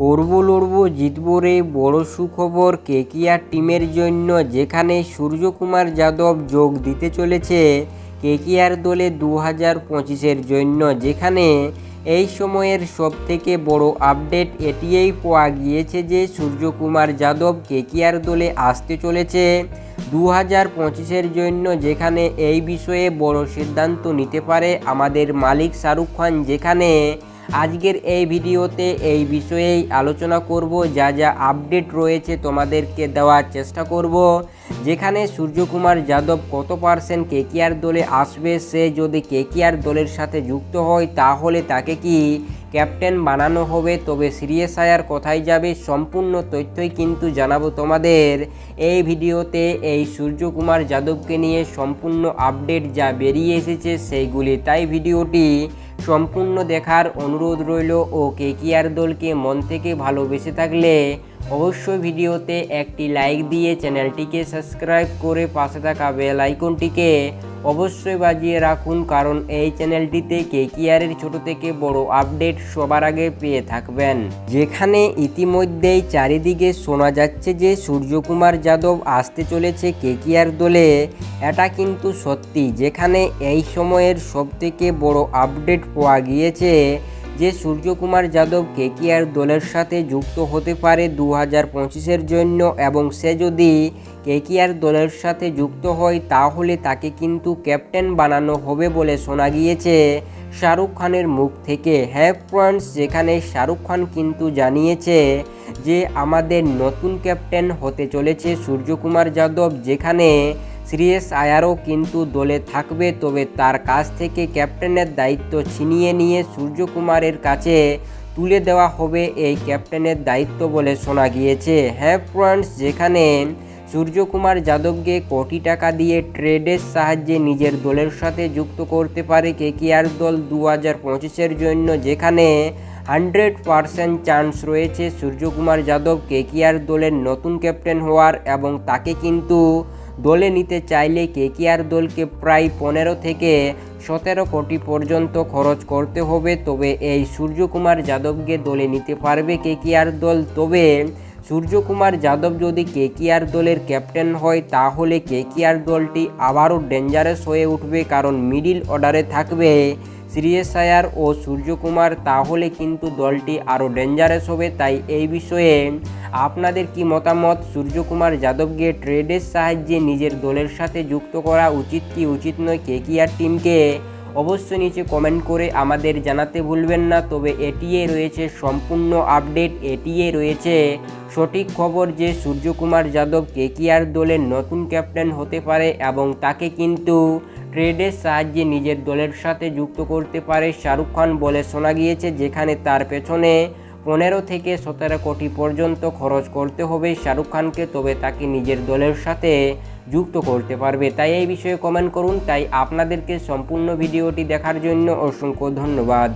করব, লড়বো, জিতবো রে, বড় সুখবর কেকিআর টিমের জন্য যেখানে সূর্যকুমার যাদব যোগ দিতে চলেছে কেকিআর দলে দু হাজার পঁচিশের জন্য, যেখানে এই সময়ের সবথেকে বড় আপডেট এটিই পাওয়া গিয়েছে যে সূর্যকুমার যাদব কেকিআর দলে আসতে চলেছে দু হাজার পঁচিশের জন্য, যেখানে এই বিষয়ে বড় সিদ্ধান্ত নিতে পারে আমাদের মালিক শাহরুখ খান, যেখানে আজকের এই ভিডিওতে এই বিষয়েই আলোচনা করব, যা যা আপডেট রয়েছে তোমাদেরকে দেওয়ার চেষ্টা করব। যেখানে সূর্যকুমার যাদব কত পার্সেন্ট কেকিআর দলে আসবে, সে যদি কেকিআর দলের সাথে যুক্ত হয়, তাহলে তাকে কি ক্যাপ্টেন বানানো হবে? তবে সিরিয়াস আয়ার কোথায় যাবে, সম্পূর্ণ তথ্যই কিন্তু জানাব তোমাদের। এই ভিডিওতে এই সূর্যকুমার যাদবকে নিয়ে সম্পূর্ণ আপডেট যা বেরিয়ে এসেছে, সেইগুলি। তাই ভিডিওটি সম্পূর্ণ দেখার অনুরোধ রইল ও কেকিআর দলকে মন থেকে ভালোবেসে থাকলে অবশ্যই ভিডিওতে একটি লাইক দিয়ে চ্যানেলটিকে সাবস্ক্রাইব করে পাশে থাকা বেল আইকনটিকে অবশ্যই বাজিয়ে রাখুন, কারণ এই চ্যানেলটিতে কেকিআরের ছোট থেকে বড় আপডেট সবার আগে পেয়ে থাকবেন। যেখানে ইতিমধ্যেই চারিদিকে শোনা যাচ্ছে যে সূর্যকুমার যাদব আসতে চলেছে কেকিআর দলে। এটা কিন্তু সত্যি, যেখানে এই সময়ের সবথেকে বড় আপডেট পাওয়া গিয়েছে যে সূর্যকুমার যাদব কেকিআর দলের সাথে যুক্ত হতে পারে দু হাজার পঁচিশের জন্য এবং সে যদি কেকিআর দলের সাথে যুক্ত হয় তাহলে তাকে কিন্তু ক্যাপ্টেন বানানো হবে বলে শোনা গিয়েছে শাহরুখ খানের মুখ থেকে। হ্যাঁ ফ্রেন্ডস, যেখানে শাহরুখ খান কিন্তু জানিয়েছে যে আমাদের নতুন ক্যাপ্টেন হতে চলেছে সূর্যকুমার যাদব, যেখানে শ্রেয়স আয়ারও কিন্তু দলে থাকবে, তবে তার কাছ থেকে ক্যাপ্টেনের দায়িত্ব ছিনিয়ে নিয়ে সূর্যকুমারের কাছে তুলে দেওয়া হবে এই ক্যাপ্টেনের দায়িত্ব বলে শোনা গিয়েছে। হ্যাঁ ফ্রেন্ডস যেখানে সূর্যকুমার যাদবকে কোটি টাকা দিয়ে ট্রেডের সাহায্যে নিজের দলের সাথে যুক্ত করতে পারে কেকিআর দল দু হাজার পঁচিশের জন্য, যেখানে হান্ড্রেড পারসেন্ট চান্স রয়েছে সূর্যকুমার যাদব কেকিআর দলের নতুন ক্যাপ্টেন হওয়ার এবং তাকে কিন্তু দলে নিতে চাইলে কেকিআর দলকে প্রায় পনেরো থেকে সতেরো কোটি পর্যন্ত খরচ করতে হবে। তবে এই সূর্যকুমার যাদবকে দলে নিতে পারবে কেকিআর দল। তবে সূর্যকুমার যাদব যদি কেকিআর দলের ক্যাপ্টেন হয়, তাহলে কেকিআর দলটি আবারও ডেঞ্জারাস হয়ে উঠবে কারণ মিডিল অর্ডারে থাকবে শ্রেয়স আয়ার ও সূর্যকুমার, তাহলে কিন্তু দলটি আরও ডেঞ্জারাস হবে। তাই এই বিষয়ে আপনাদের কি মতামত? সূর্যকুমার যাদবকে ট্রেডের সাহায্যে নিজের দলের সাথে যুক্ত করা উচিত কি উচিত নয়? কেকিআর টিমকে অবশ্যই নিচে কমেন্ট করে আমাদের জানাতে ভুলবেন না। তবে এটিয়ে রয়েছে সম্পূর্ণ আপডেট এটিয়ে রয়েছে সঠিক খবর যে সূর্যকুমার যাদব কেকিআর দলের নতুন ক্যাপ্টেন হতে পারে এবং তাকে কিন্তু ট্রেডের সাহায্যে নিজের দলের সাথে যুক্ত করতে পারে শাহরুখ খান বলে শোনা গিয়েছে, যেখানে তার পেছনে পনেরো থেকে সতেরো কোটি পর্যন্ত খরচ করতে হবে শাহরুখ খানকে, তবে তাকে নিজের দলের সাথে যুক্ত করতে পারবে। তাই এই বিষয়ে কমেন্ট করুন। তাই আপনাদেরকে সম্পূর্ণ ভিডিওটি দেখার জন্য অসংখ্য ধন্যবাদ।